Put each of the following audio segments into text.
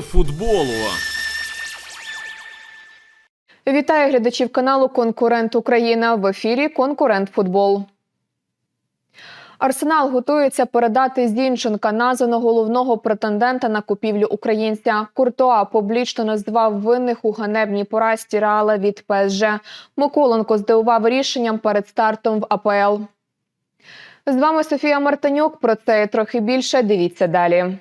Футболу. Вітаю глядачів каналу Конкурент Україна в ефірі Конкурент Футбол. Арсенал готується передати Зінченка названо головного претендента на купівлю українця. Куртуа публічно назвав винних у ганебній поразці Реала від ПСЖ. Миколенко здивував рішенням перед стартом в АПЛ. З вами Софія Мартинюк. Про це трохи більше. Дивіться далі.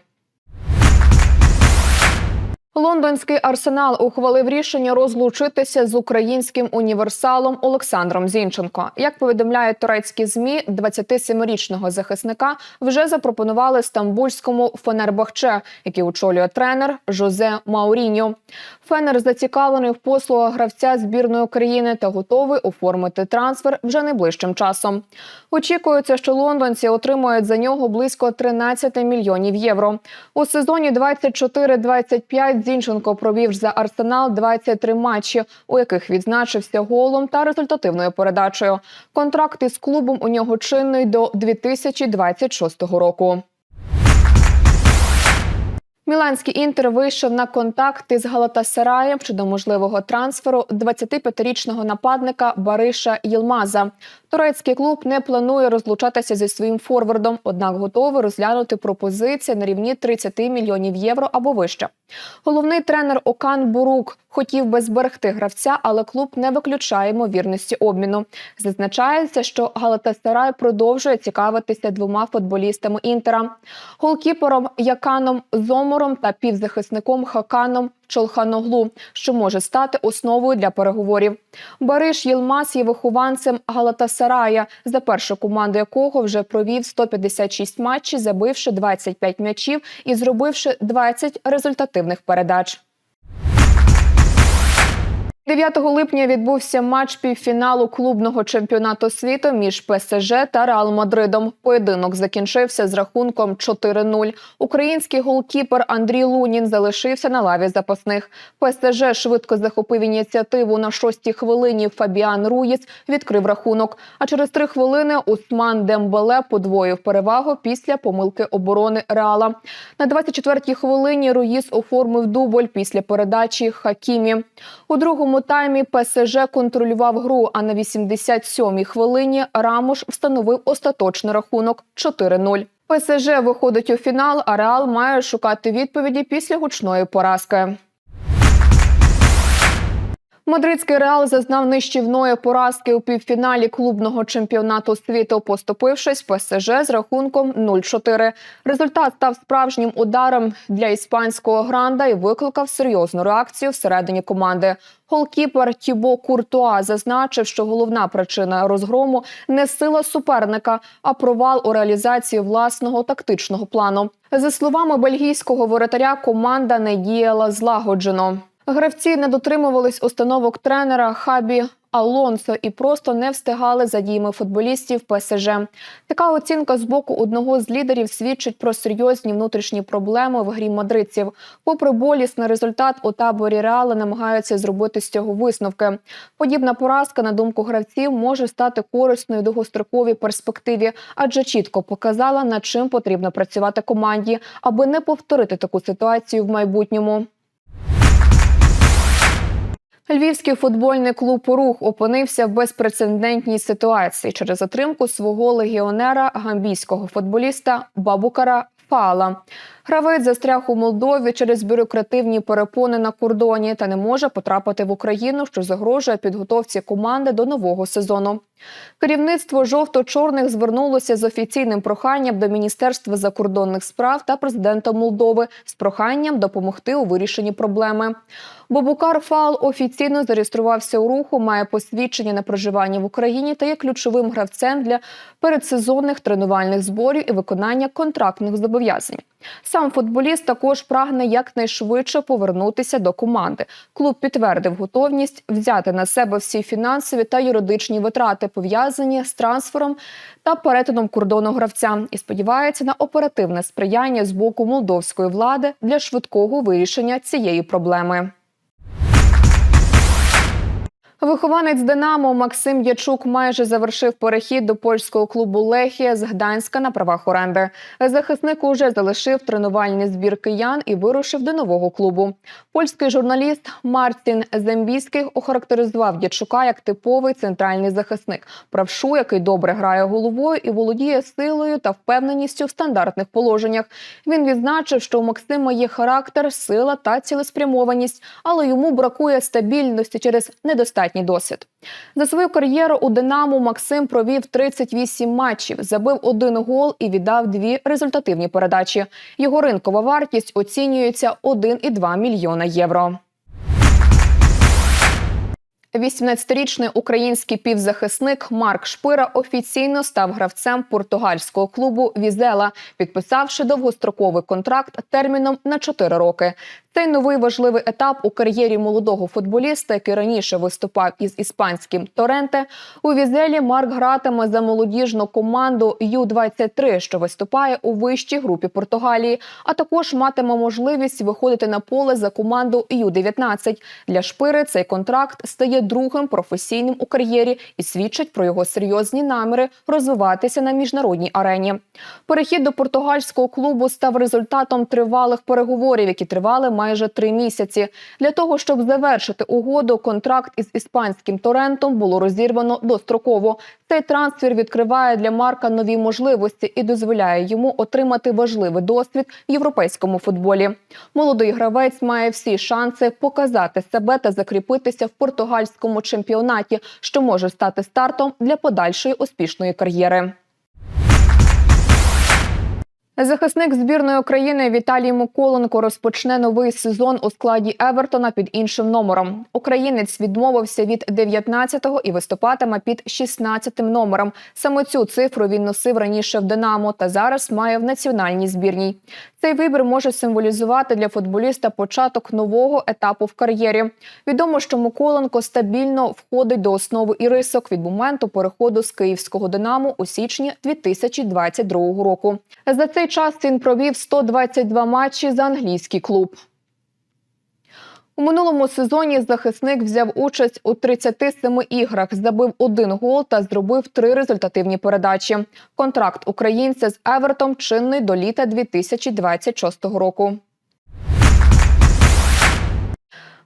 Лондонський арсенал ухвалив рішення розлучитися з українським універсалом Олександром Зінченко. Як повідомляють турецькі змі, 27-річного захисника вже запропонували стамбульському Фенербахче, який очолює тренер Жозе Мауріньо. Фенер зацікавлений в послугах гравця збірної України та готовий оформити трансфер вже найближчим часом. Очікується, що лондонці отримують за нього близько 13 мільйонів євро. У сезоні 24-25 Зінченко провів за Арсенал 23 матчі, у яких відзначився голом та результативною передачею. Контракт із клубом у нього чинний до 2026 року. Міланський інтер вийшов на контакти з Галатасараєм щодо можливого трансферу 25-річного нападника Бариша Єлмаза. Турецький клуб не планує розлучатися зі своїм форвардом, однак готовий розглянути пропозиції на рівні 30 мільйонів євро або вище. Головний тренер Окан Бурук хотів би зберегти гравця, але клуб не виключає ймовірності обміну. Зазначається, що Галатасарай продовжує цікавитися двома футболістами інтера голкіпером Яканом Зомором та півзахисником Хаканом Чолханоглу, що може стати основою для переговорів. Бариш Єлмас є вихованцем Галатасарая, за першу команду якого вже провів 156 матчів, забивши 25 м'ячів і зробивши 20 результативних передач. 9 липня відбувся матч півфіналу клубного чемпіонату світу між ПСЖ та Реал Мадридом. Поєдинок закінчився з рахунком 4-0. Український голкіпер Андрій Лунін залишився на лаві запасних. ПСЖ швидко захопив ініціативу на шостій хвилині. Фабіан Руїц відкрив рахунок. А через три хвилини Усман Дембеле подвоїв перевагу після помилки оборони Реала. На 24-й хвилині Руїс оформив дубль після передачі Хакімі. У другому таймі ПСЖ контролював гру. А на 87-й хвилині Рамош встановив остаточний рахунок 4-0. ПСЖ виходить у фінал, а Реал має шукати відповіді після гучної поразки. Мадридський реал зазнав нищівної поразки у півфіналі клубного чемпіонату світу, поступившись ПСЖ з рахунком 0-4. Результат став справжнім ударом для іспанського гранда і викликав серйозну реакцію всередині команди. Голкіпер Тібо Куртуа зазначив, що головна причина розгрому не сила суперника, а провал у реалізації власного тактичного плану. За словами бельгійського воротаря, команда не діяла злагоджено. Гравці не дотримувались установок тренера Хабі Алонсо і просто не встигали за діями футболістів ПСЖ. Така оцінка з боку одного з лідерів свідчить про серйозні внутрішні проблеми в грі мадридців. Попри болісний результат, у таборі Реала намагаються зробити з цього висновки. Подібна поразка, на думку гравців, може стати корисною в довгостроковій перспективі, адже чітко показала, над чим потрібно працювати команді, аби не повторити таку ситуацію в майбутньому. Львівський футбольний клуб Рух опинився в безпрецедентній ситуації через затримку свого легіонера гамбійського футболіста Бабукара Фала. Гравець застряг у Молдові через бюрокративні перепони на кордоні та не може потрапити в Україну, що загрожує підготовці команди до нового сезону. Керівництво жовто-чорних звернулося з офіційним проханням до Міністерства закордонних справ та президента Молдови з проханням допомогти у вирішенні проблеми. Бобукар Фал офіційно зареєструвався у руху, має посвідчення на проживання в Україні та є ключовим гравцем для передсезонних тренувальних зборів і виконання контрактних зобов'язань. Сам футболіст також прагне якнайшвидше повернутися до команди. Клуб підтвердив готовність взяти на себе всі фінансові та юридичні витрати, пов'язані з трансфером та перетином кордону гравця, і сподівається на оперативне сприяння з боку молдовської влади для швидкого вирішення цієї проблеми. Вихованець Динамо Максим Ячук майже завершив перехід до польського клубу Лехія з Гданська на правах оренди. Захисник уже залишив тренувальний збір киян і вирушив до нового клубу. Польський журналіст Мартін Зембійський охарактеризував Ячука як типовий центральний захисник, правшу, який добре грає головою і володіє силою та впевненістю в стандартних положеннях. Він відзначив, що у Максима є характер, сила та цілеспрямованість, але йому бракує стабільності через недостатній досвід. За свою кар'єру у Динамо Максим провів 38 матчів, забив один гол і віддав дві результативні передачі. Його ринкова вартість оцінюється 1,2 мільйона євро. 18-річний український півзахисник Марк Шпира офіційно став гравцем португальського клубу Візела, підписавши довгостроковий контракт терміном на 4 роки. Цей новий важливий етап у кар'єрі молодого футболіста, який раніше виступав із іспанським Торенте. У Візелі Марк гратиме за молодіжну команду Ю-23, що виступає у вищій групі Португалії, а також матиме можливість виходити на поле за команду Ю-19. Для Шпири цей контракт стає другим професійним у кар'єрі і свідчить про його серйозні наміри розвиватися на міжнародній арені. Перехід до португальського клубу став результатом тривалих переговорів, які тривали майже три місяці. Для того щоб завершити угоду, контракт із іспанським Торентом було розірвано достроково. Цей трансфер відкриває для Марка нові можливості і дозволяє йому отримати важливий досвід в європейському футболі. Молодий гравець має всі шанси показати себе та закріпитися в португальському чемпіонаті, що може стати стартом для подальшої успішної кар'єри. Захисник збірної України Віталій Миколенко розпочне новий сезон у складі Евертона під іншим номером. Українець відмовився від 19-го і виступатиме під 16-тим номером. Саме цю цифру він носив раніше в Динамо та зараз має в національній збірній. Цей вибір може символізувати для футболіста початок нового етапу в кар'єрі. Відомо, що Миколенко стабільно входить до основи і рисок від моменту переходу з київського Динамо у січні 2022 року. За цей час він провів 122 матчі за англійський клуб. У минулому сезоні захисник взяв участь у 37 іграх, забив один гол та зробив три результативні передачі. Контракт українця з Евертом чинний до літа 2026 року.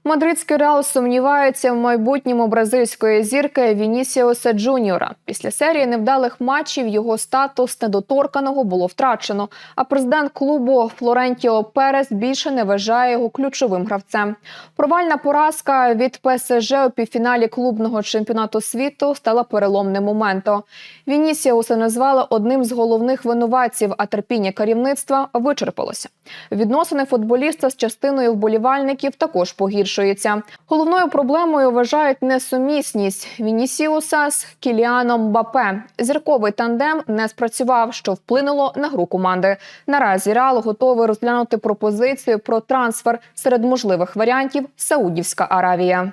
Мадридський реал сумнівається в майбутньому бразильської зірки Вінісіоса Джуніора. Після серії невдалих матчів його статус недоторканого було втрачено. А президент клубу Флорентіо Перес більше не вважає його ключовим гравцем. Провальна поразка від ПСЖ у півфіналі клубного чемпіонату світу стала переломним моментом. Вінісіуса назвали одним з головних винуватців, а терпіння керівництва вичерпалося. Відносини футболіста з частиною вболівальників також погіршуються. Головною проблемою вважають несумісність Вінісіуса з Кіліаном Бапе. Зірковий тандем не спрацював, що вплинуло на гру команди. Наразі Реал готовий розглянути пропозицію про трансфер серед можливих варіантів Саудівська Аравія.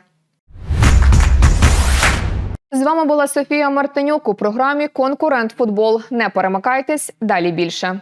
З вами була Софія Мартинюк у програмі Конкурент Футбол. Не перемикайтесь далі більше.